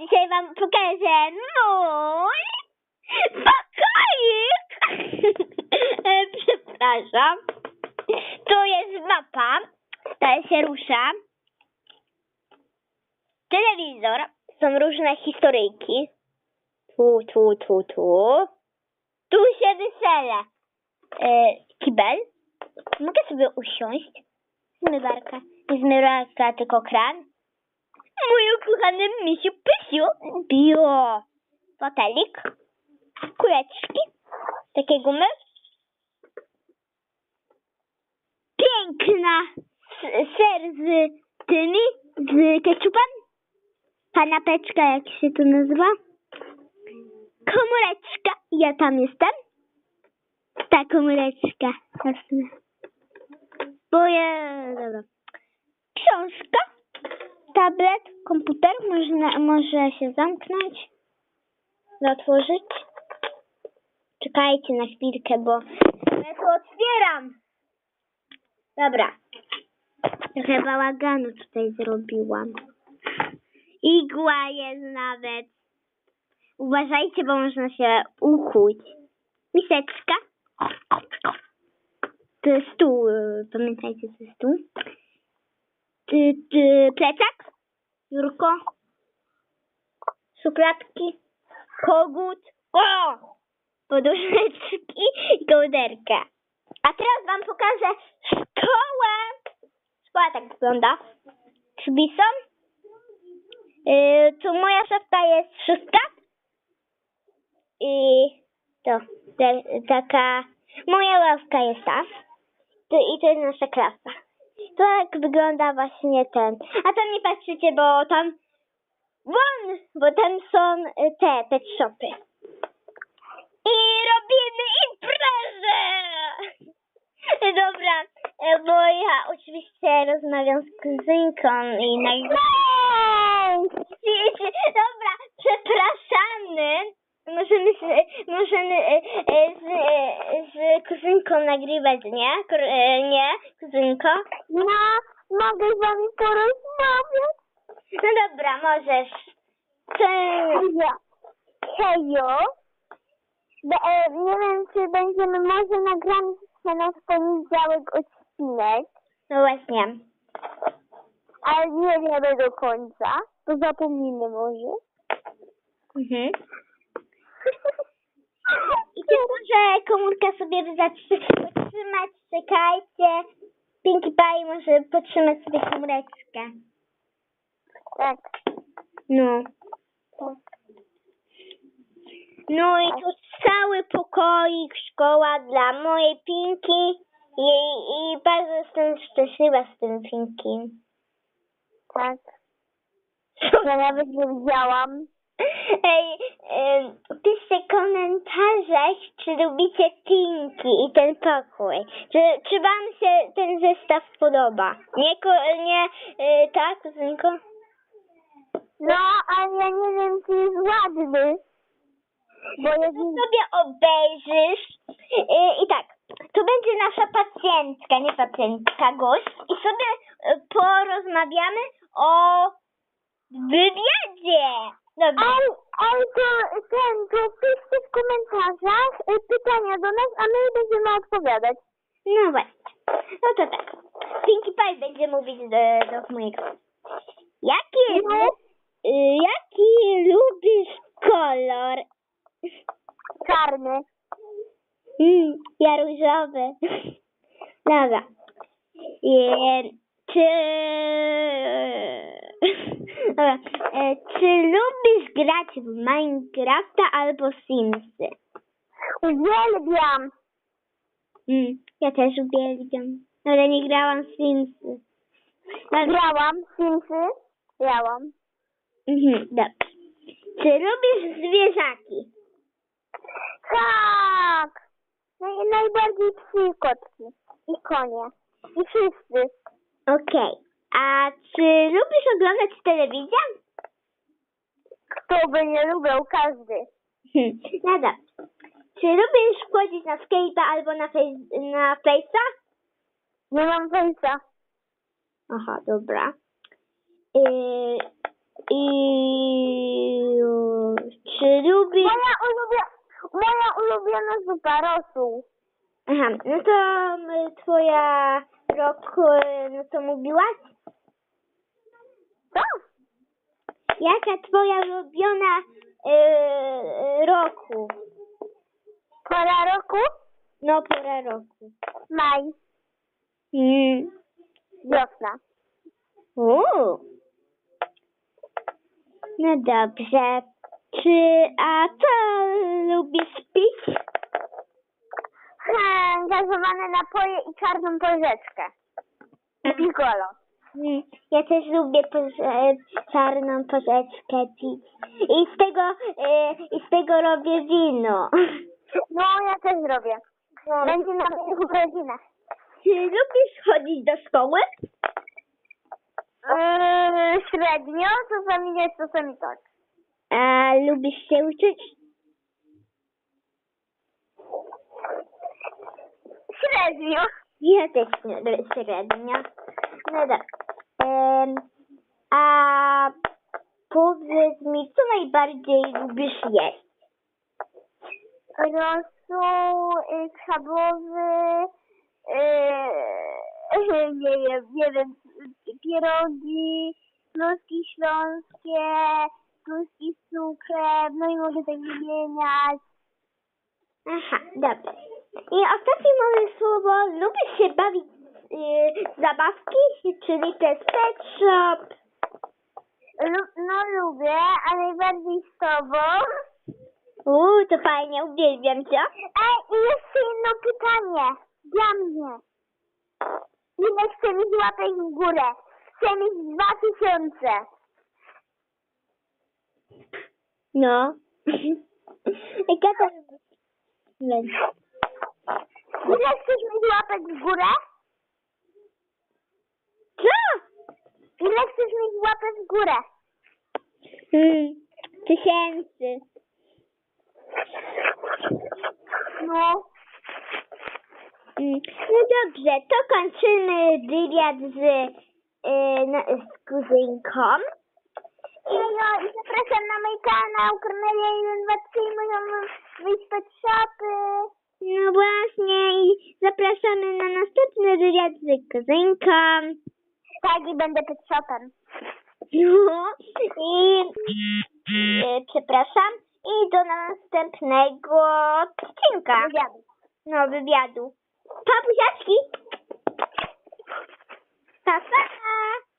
dzisiaj wam pokażę mój pokoik. Przepraszam. Tu jest mapa. Ta się rusza. Telewizor. Są różne historyjki. Tu, tu, tu, tu. Tu się wesele. E, kibel. Mogę sobie usiąść. Zmywarka. Nie zmywarka, tylko kran. Mój ukochany misiu pysiu. Bio. Fotelik. Kuleczki. Takie gumy. Piękna ser z tymi, z ketchupem. Kanapeczka, jak się to nazywa. Komóreczka. Ja tam jestem. Ta komóreczka. Jasne. Bo ja... Dobra. Książka. Tablet. Komputer. Można, może się zamknąć. Otworzyć. Czekajcie na chwilkę, bo ja otwieram. Dobra. Trochę bałaganu tutaj zrobiłam. Igła jest nawet. Uważajcie, bo można się ukuć. Miseczka. To jest stół. Pamiętajcie, to jest stół. Ty, ty, plecak. Jurko. Szufladki. Kogut. O! Poduszeczki i kołderka. A teraz wam pokażę szkołę. Szkoła tak wygląda. Drzwi są. Yy, tu moja szafka jest szóstka. I to, taka, moja ławka jest ta. I to jest nasza klasa. Tak wygląda właśnie ten. A tam nie patrzycie, bo tam, won, bo tam są y, te pet shopy. I robimy imprezę! Dobra, e, bo ja oczywiście rozmawiam z kuzynką i nagrywam. Dobra, przepraszamy. Możemy, możemy e, e, z, e, z kuzynką nagrywać, nie? Kur- e, Nie, kuzynko? No, mogę z wami porozmawiać? No dobra, możesz. Cześć. Hejo. Be, e, nie wiem, czy będziemy może nagramy się na w poniedziałek odcinek, No właśnie. ale nie wiemy do końca, to zapomnimy może. Mhm. Ty może komórka sobie zatrzy- potrzymać, czekajcie. Pinkie Pie może potrzymać sobie komóreczkę. tak. No. No i tu cały pokoik, szkoła dla mojej Pinki i, i bardzo jestem szczęśliwa z tym Pinkiem. Tak. Ja nawet nie widziałam. Ej, piszcie komentarze, czy lubicie Pinki i ten pokój. Czy, czy wam się ten zestaw podoba? Nie, ko- nie y, tak, kuzynko? No, ale ja nie wiem, czy jest ładny. Bo. To sobie obejrzysz y, i tak, to będzie nasza pacjentka, nie pacjentka, gość i sobie y, porozmawiamy o wywiadzie. Dobra. Ale to ten, to piszcie w komentarzach y, pytania do nas, a my będziemy odpowiadać. No właśnie. No to tak. Pinkie Pie będzie mówić do, do mojego. Jaki, No. y, jaki lubisz kolor? Czarny. Mm, ja różowy. Dobra. E, czy... Dobra. E, czy lubisz grać w Minecrafta albo Simsy? Uwielbiam. Mm, ja też uwielbiam. Ale nie grałam w Simsy. Dobra. Grałam. Simsy. Grałam. Mhm, dobrze. Czy lubisz zwierzaki? Tak. Naj, najbardziej psy i kotki. I konie. I wszyscy. Okej. A czy lubisz oglądać telewizję? To by nie lubił każdy. Nada. Czy lubisz wchodzić na skate'a albo na, face, na face'a? Nie mam face'a. Aha, dobra. I, i czy lubisz... Moja, ulubia, moja ulubiona zupa rosół. Aha, no to twoja rok, y, no to mówiłaś? Jaka twoja ulubiona y, roku? Pora roku? No, pora roku. Maj, Mm. wiosna. Uuu. No dobrze. Czy, a co lubisz pić? Hmm, gazowane napoje i czarną porzeczkę. I piccolo. Ja też lubię czarną porzeczkę pić. I z tego, y, i z tego robię wino. No, ja też zrobię. Będzie na moich urodzinach. Czy lubisz chodzić do szkoły? Yy, średnio, czasami nie, czasami tak. A lubisz się uczyć? Średnio. Ja też średnio. No dobra. Em, a powiedz mi, co najbardziej lubisz jeść? Rosół, y, schabowy, y, nie wiem, nie wiem, pierogi, kluski śląskie, kluski z cukrem, no i mogę tak wymieniać. Aha, dobra. I ostatnie moje słowo, lubisz się bawić y, w zabawki, czyli te pet shop? Lu- no lubię, a najbardziej z tobą. Uuu, to fajnie, uwielbiam cię. Ej, i jeszcze jedno pytanie dla mnie. Ile chcę mieć łapek w górę? Chcę mieć dwa tysiące. No. Jaka to będzie? Ile chcesz mieć łapek w górę? Co? Ile chcesz mieć łapek w górę? Hmm, tysięcy. No. Mm, No dobrze, to kończymy wywiad z, y, no, z kuzynką. Ejo, i zapraszam na mój kanał Kornelia 123 i moją wyspę shopy. No właśnie i zapraszamy na następny wywiad z kuzynką. Tak, i będę pet shopem. No i y, przepraszam i do następnego odcinka. Wywiadu. No, wywiadu. Pa, buziaczki! Pa, pa!